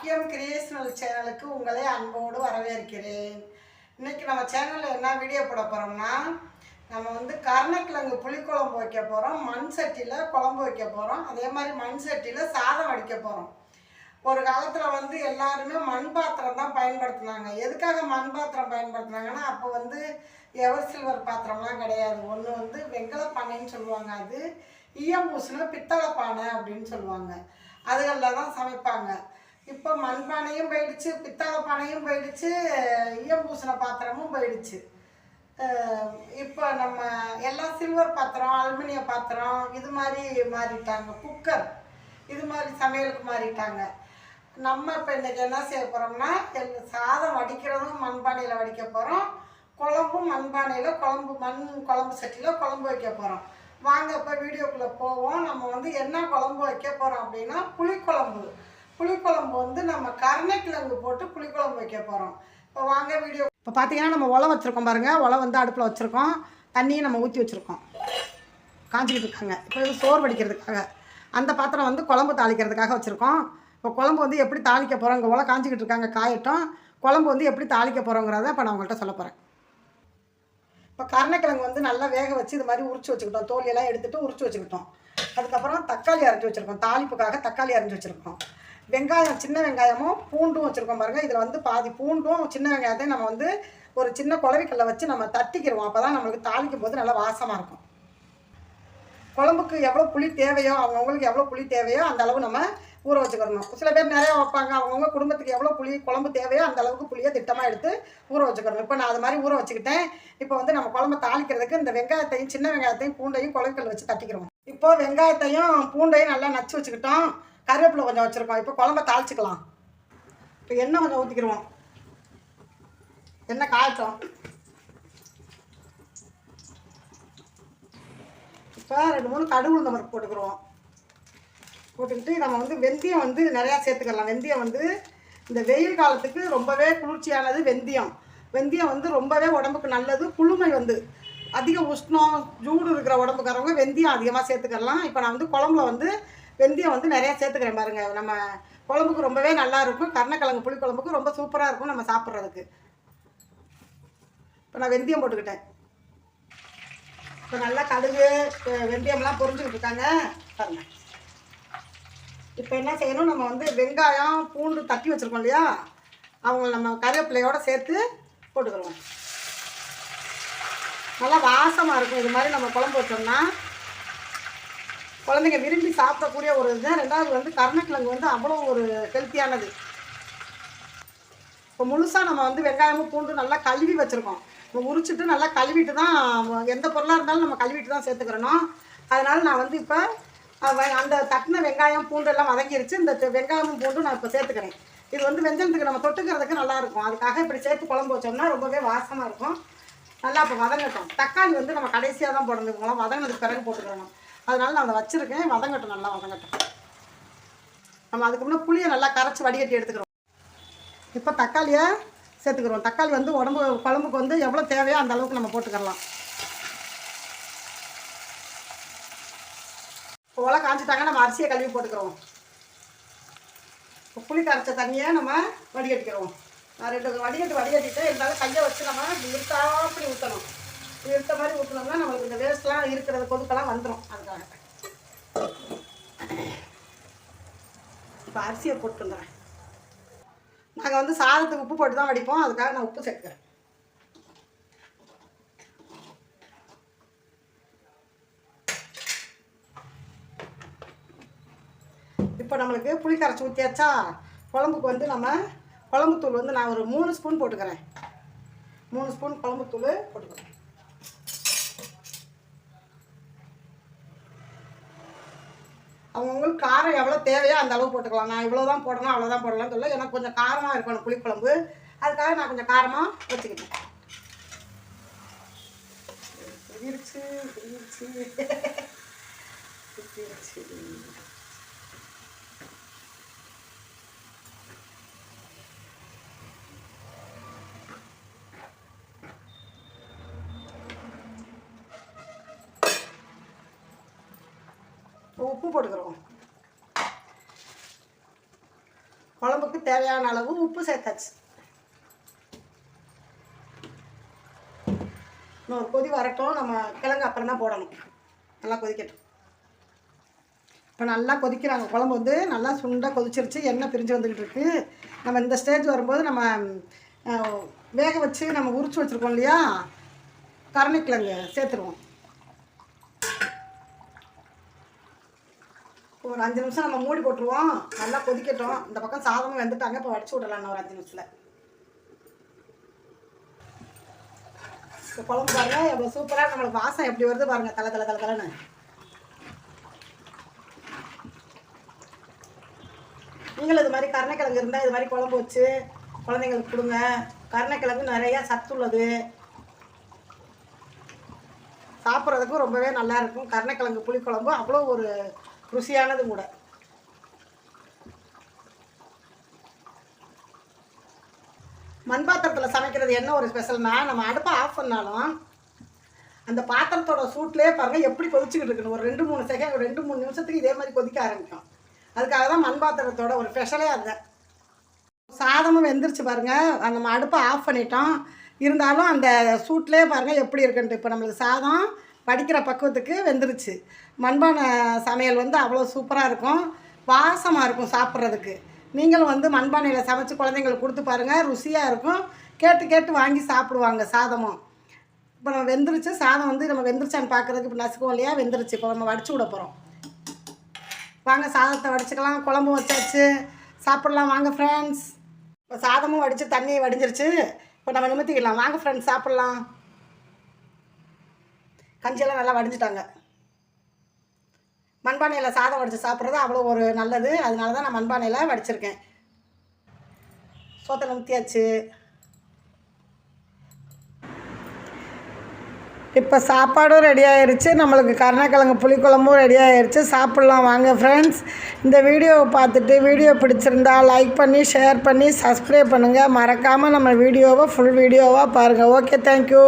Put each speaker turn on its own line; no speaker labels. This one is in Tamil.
பாக்கியம் கிரியேஷனல் சேனலுக்கு உங்களை அன்போடு வரவேற்கிறேன். இன்னைக்கு நம்ம சேனலில் என்ன வீடியோ போட போகிறோம்னா நம்ம வந்து கருணக்கிழங்கு புளிக்குழம்பு வைக்க போகிறோம் மண் சட்டியில் குழம்பு வைக்க போகிறோம் அதே மாதிரி மண் சட்டியில் சாதம் வடிக்க போகிறோம் ஒரு காலத்தில் வந்து எல்லாருமே மண் பாத்திரம் தான் பயன்படுத்தினாங்க. எதுக்காக மண் பாத்திரம் பயன்படுத்தினாங்கன்னா அப்போ வந்து எவர் சில்வர் பாத்திரம்லாம் கிடையாது. ஒன்று வந்து வெங்கல பானைன்னு சொல்லுவாங்க அது ஈயம் பூசின பித்தளை பானை அப்படின்னு சொல்லுவாங்க. அதுகளில் தான் சமைப்பாங்க. இப்போ மண்பானையும் போயிடுச்சு பித்தளை பானையும் போயிடுச்சு ஈயம் பூசின பாத்திரமும் போயிடுச்சு. இப்போ நம்ம எல்லாம் சில்வர் பாத்திரம் அலுமினிய பாத்திரம் இது மாதிரி மாறிட்டாங்க. குக்கர் இது மாதிரி சமையலுக்கு மாறிட்டாங்க. நம்ம இப்போ இன்றைக்கி என்ன செய்ய போகிறோம்னா எங்கள் சாதம் வடிக்கிறதும் மண்பானையில் வடிக்க போகிறோம் குழம்பும் மண்பானையில் குழம்பு மண் குழம்பு சட்டியில் குழம்பு வைக்க போகிறோம் வாங்க இப்போ வீடியோக்குள்ளே போவோம். நம்ம வந்து என்ன குழம்பு வைக்க போகிறோம் அப்படின்னா புளிக்குழம்பு. புளிக்குழம்பு வந்து நம்ம கருணைக்கிழங்கு போட்டு புளிக்குழம்பு வைக்க போகிறோம் இப்போ வாங்க வீடியோ. இப்போ பார்த்தீங்கன்னா நம்ம உலை வச்சுருக்கோம் பாருங்கள் உலை வந்து அடுப்பில் வச்சுருக்கோம். தண்ணியை நம்ம ஊற்றி வச்சுருக்கோம். காஞ்சிக்கிட்டு இருக்காங்க. இப்போ இது சோறு வடிக்கிறதுக்காக. அந்த பாத்திரம் வந்து குழம்பு தாளிக்கிறதுக்காக வச்சுருக்கோம். இப்போ குழம்பு வந்து எப்படி தாளிக்க போகிறோம் இங்கே உலை காஞ்சிக்கிட்டு இருக்காங்க காயட்டும். குழம்பு வந்து எப்படி தாளிக்க போகிறோங்கிறத இப்போ நான் உங்கள்கிட்ட சொல்ல போகிறேன் இப்போ கருணைக்கிழங்கு வந்து நல்லா வேக வச்சு இது மாதிரி உரிச்சு வச்சுக்கிட்டோம். தோலியெல்லாம் எடுத்துட்டு உரிச்சு வச்சுக்கிட்டோம். அதுக்கப்புறம் தக்காளி அரைஞ்சி வச்சுருக்கோம். தாளிப்புக்காக தக்காளி அரைஞ்சி வச்சுருக்கோம். வெங்காயம் சின்ன வெங்காயமும் பூண்டும் வச்சுருக்கோம் பாருங்கள் இதில் வந்து பாதி பூண்டும் சின்ன வெங்காயத்தையும் நம்ம வந்து ஒரு சின்ன குழவிக்கல்ல வச்சு நம்ம தட்டிக்கிடுவோம் அப்போ தான் நம்மளுக்கு தாளிக்கும் போது நல்லா வாசமாக இருக்கும். குழம்புக்கு எவ்வளோ புளி தேவையோ அவங்கவுங்களுக்கு எவ்வளோ புளி தேவையோ அந்த அளவு நம்ம ஊற வச்சுக்கிறணும் சில பேர் நிறையா வைப்பாங்க. அவங்கவுங்க குடும்பத்துக்கு எவ்வளோ புளி குழம்பு தேவையோ அந்த அளவுக்கு புளியை திட்டமாக எடுத்து ஊற வச்சுக்கிறணும் இப்போ நான் அது மாதிரி ஊற வச்சுக்கிட்டேன். இப்போ வந்து நம்ம குழம்பு தாளிக்கிறதுக்கு இந்த வெங்காயத்தையும் சின்ன வெங்காயத்தையும் பூண்டையும் குழம்புக்கல் வச்சு தட்டிக்கிறோம் இப்போ வெங்காயத்தையும் பூண்டையும் நல்லா நச்சு வச்சுக்கிட்டோம். கருவேப்பிலை கொஞ்சம் வச்சுருக்கோம். இப்போ குழம்ப தாளிச்சிக்கலாம். இப்போ எண்ணெய் கொஞ்சம் ஊற்றிக்கிடுவோம் எண்ணெய் காய்ச்சோம். இப்போ ரெண்டு மூணு கடுகு உளுந்த பருப்பு போட்டுக்கிறோம் போட்டுக்கிட்டு நம்ம வந்து வெந்தயம் வந்து நிறையா சேர்த்துக்கலாம். வெந்தயம் வந்து இந்த வெயில் காலத்துக்கு ரொம்பவே குளிர்ச்சியானது வெந்தயம். வெந்தயம் வந்து ரொம்பவே உடம்புக்கு நல்லது. குளுமை வந்து அதிக உஷ்ணம் ஜூடு இருக்கிற உடம்புக்காரவங்க வெந்தயம் அதிகமாக சேர்த்துக்கலாம். இப்போ நான் வந்து குழம்புல வந்து வெந்தயம் வந்து நிறையா சேர்த்துக்கிறேன் பாருங்கள் நம்ம குழம்புக்கு ரொம்பவே நல்லா இருக்கும். கருணக்கிழங்கு புளி குழம்புக்கு ரொம்ப சூப்பராக இருக்கும் நம்ம சாப்பிட்றதுக்கு. இப்போ நான் வெந்தயம் போட்டுக்கிட்டேன். இப்போ நல்லா கடுகு வெந்தயம்லாம் பொறிஞ்சுக்கிட்டு இருக்காங்க. பாருங்க. இப்போ என்ன செய்யணும்? நம்ம வந்து வெங்காயம் பூண்டு தட்டி வச்சுருக்கோம் இல்லையா? அவங்க நம்ம கருவேப்பிலையோட சேர்த்து போட்டுக்கிறோம் நல்லா வாசமாக இருக்கும். இது மாதிரி நம்ம குழம்பு வச்சோம்னா குழந்தைங்க விரும்பி சாப்பிடக்கூடிய ஒரு இது ரெண்டாவது வந்து கருணக்கிழங்கு வந்து அவ்வளோ ஒரு ஹெல்த்தியானது இப்போ முழுசாக நம்ம வந்து வெங்காயமும் பூண்டு நல்லா கழுவி வச்சுருக்கோம். இப்போ உரிச்சிட்டு நல்லா கழுவிட்டு தான் எந்த பொருளாக இருந்தாலும் நம்ம கழுவிட்டு தான் சேர்த்துக்கிறணும். அதனால் நான் வந்து இப்போ அந்த தட்டின வெங்காயம் பூண்டு எல்லாம் வதங்கிருச்சு. இந்த வெங்காயமும் பூண்டும் நான் இப்போ சேர்த்துக்கிறேன். இது வந்து வெஞ்சனத்துக்கு நம்ம தொட்டுக்கிறதுக்கு நல்லாயிருக்கும் அதுக்காக இப்படி சேர்த்து குழம்பு வச்சோம்னா ரொம்பவே வாசமாக இருக்கும். நல்லா இப்போ வதங்கட்டும். தக்காளி வந்து நம்ம கடைசியாக தான் போடணும். இவங்களாம் வதங்கினதுக்கு பிறகு போட்டுக்கிறணும் அதனால் நான் அதை வச்சுருக்கேன். வதங்கட்டும் நல்லா வதங்கட்டும். நம்ம அதுக்கு முன்னே புளியை நல்லா கரைச்சி வடிகட்டி எடுத்துக்கிறோம். இப்போ தக்காளியை சேர்த்துக்கிறோம். தக்காளி வந்து உடம்பு குழம்புக்கு வந்து எவ்வளோ தேவையோ அந்த அளவுக்கு நம்ம போட்டுக்கலாம். இப்போ காஞ்சிட்டாங்க நம்ம அரிசியை கழுவி போட்டுக்கிறோம். இப்போ புளி கரைச்ச தண்ணியை நம்ம வடிகட்டிக்கிறோம். நான் ரெண்டு வடிகட்டி வடிகட்டிட்டு இருந்தாலும் கையை வச்சு நம்ம இப்படி இருத்தாப்படி ஊற்றணும் இருத்த மாதிரி ஊற்றினோம்னா நம்மளுக்கு இந்த இருக்கிறது கொதுக்கெல்லாம் வந்துடும் அதுக்காக இப்போ அரிசியை போட்டுருந்தேன் நாங்கள் வந்து சாதத்துக்கு உப்பு போட்டு தான் வடிப்போம். அதுக்காக நான் உப்பு சேர்க்குறேன். இப்போ நம்மளுக்கு புளி கரைச்சி ஊற்றியாச்சா குழம்புக்கு வந்து நம்ம குழம்புத்தூள் வந்து நான் ஒரு மூணு ஸ்பூன் போட்டுக்கிறேன். மூணு ஸ்பூன் குழம்புத்தூள் போட்டுக்கிறேன். அவங்கவுங்களுக்கு காரம் எவ்வளோ தேவையோ அந்த அளவு போட்டுக்கலாம். நான் இவ்வளோ தான் போடணும் அவ்வளோ தான் போடலாம்னு சொல்ல எனக்கு கொஞ்சம் காரமாக இருக்கணும் புளிக்குழம்பு. அதுக்காக நான் கொஞ்சம் காரமாக வச்சுக்கிட்டேன். பிரிச்சு பிரிச்சு பிரிச்சு உப்பு போட்டுக்கிறோம். குழம்புக்கு தேவையான அளவு உப்பு சேர்த்தாச்சு. இன்னொரு கொதி வரட்டும். நம்ம கிழங்கு அப்புறம் தான் போடணும். நல்லா கொதிக்கட்டும். இப்போ நல்லா கொதிக்கிறாங்க. குழம்பு வந்து நல்லா சுண்டாக கொதிச்சிருச்சு. எண்ணெய் பிரிஞ்சு வந்துக்கிட்டு இருக்குது நம்ம இந்த ஸ்டேஜ் வரும்போது நம்ம வேக வச்சு நம்ம உரிச்சு வச்சுருக்கோம் இல்லையா? கருணைக்கிழங்கு சேர்த்துருவோம். ஒரு அஞ்சு நிமிஷம் நம்ம மூடி போட்டுருவோம். நல்லா கொதிக்கட்டும். இந்த பக்கம் சாதமும் வெந்துட்டாங்க. இப்போ வடிச்சு விடலாம் ஒரு அஞ்சு நிமிஷத்தில். இப்போ குழம்பு பாருங்க. எவ்வளோ சூப்பராக நம்மளுக்கு வாசம் எப்படி வருது பாருங்க. தலை தலை தலை தலைன்னு. நீங்களும் இது மாதிரி கருணைக்கிழங்கு இருந்தால் இது மாதிரி குழம்பு வச்சு குழந்தைங்களுக்கு கொடுங்க. கருணைக்கிழங்கு நிறையா சத்து உள்ளது. சாப்பிட்றதுக்கும் ரொம்பவே நல்லா இருக்கும். கருணைக்கிழங்கு புளிக்குழம்பு அவ்வளோ ஒரு ருசியானது கூட. மண் பாத்திரத்தில் சமைக்கிறது என்ன ஒரு ஸ்பெஷல்னா நம்ம அடுப்பை ஆஃப் பண்ணாலும் அந்த பாத்திரத்தோட சூட்லேயே பாருங்கள் எப்படி கொதிச்சுக்கிட்டு இருக்கணும் ஒரு ரெண்டு மூணு செகண்ட் ஒரு ரெண்டு மூணு நிமிஷத்துக்கு இதே மாதிரி கொதிக்க ஆரம்பிக்கும். அதுக்காக தான் மண் பாத்திரத்தோட ஒரு ஸ்பெஷலே அதுதான் சாதமும் வெந்துருச்சு பாருங்கள் அந்த நம்ம அடுப்பை ஆஃப் பண்ணிட்டோம். இருந்தாலும் அந்த சூட்லேயே பாருங்கள் எப்படி இருக்குன்ட்டு. இப்போ நம்மளுக்கு சாதம் படிக்கிற பக்குவத்துக்கு வெந்துருச்சு. மண்பானை சமையல் வந்து அவ்வளோ சூப்பராக இருக்கும். வாசமாக இருக்கும் சாப்பிட்றதுக்கு. நீங்களும் வந்து மண்பானையில் சமைச்சு குழந்தைங்களுக்கு கொடுத்து பாருங்கள் ருசியாக இருக்கும். கேட்டு கேட்டு வாங்கி சாப்பிடுவாங்க சாதமும். இப்போ நம்ம வெந்துருச்சு. சாதம் வந்து நம்ம வெந்துருச்சான்னு பார்க்குறதுக்கு இப்போ நசுக்குவோம் இல்லையா? வெந்துருச்சு. இப்போ நம்ம வடிச்சு விட போகிறோம் வாங்க சாதத்தை வடிச்சுக்கலாம். குழம்பு வச்சாச்சு. சாப்பிட்லாம். வாங்க ஃப்ரெண்ட்ஸ் இப்போ சாதமும் வடித்து தண்ணியை வடிஞ்சிருச்சு. இப்போ நம்ம நிமித்திக்கலாம். வாங்க ஃப்ரெண்ட்ஸ் சாப்பிட்லாம். கஞ்சியெல்லாம் நல்லா வடிஞ்சிட்டாங்க. மண்பானையில் சாதம் வடித்து சாப்பிட்றது அவ்வளோ ஒரு நல்லது. அதனால தான் நான் மண்பானையில் வடிச்சிருக்கேன். சோத்தை ஊற்றியாச்சு இப்போ சாப்பாடும் ரெடி ஆயிடுச்சு நம்மளுக்கு கருணக்கிழங்கு புளிக்குழம்பும் ரெடி ஆயிடுச்சு சாப்பிட்லாம் வாங்க ஃப்ரெண்ட்ஸ் இந்த வீடியோவை பார்த்துட்டு வீடியோ பிடிச்சிருந்தா லைக் பண்ணி ஷேர் பண்ணி சப்ஸ்கிரைப் பண்ணுங்கள் மறக்காமல் நம்ம வீடியோவை ஃபுல் வீடியோவாக பாருங்கள் ஓகே தேங்க்யூ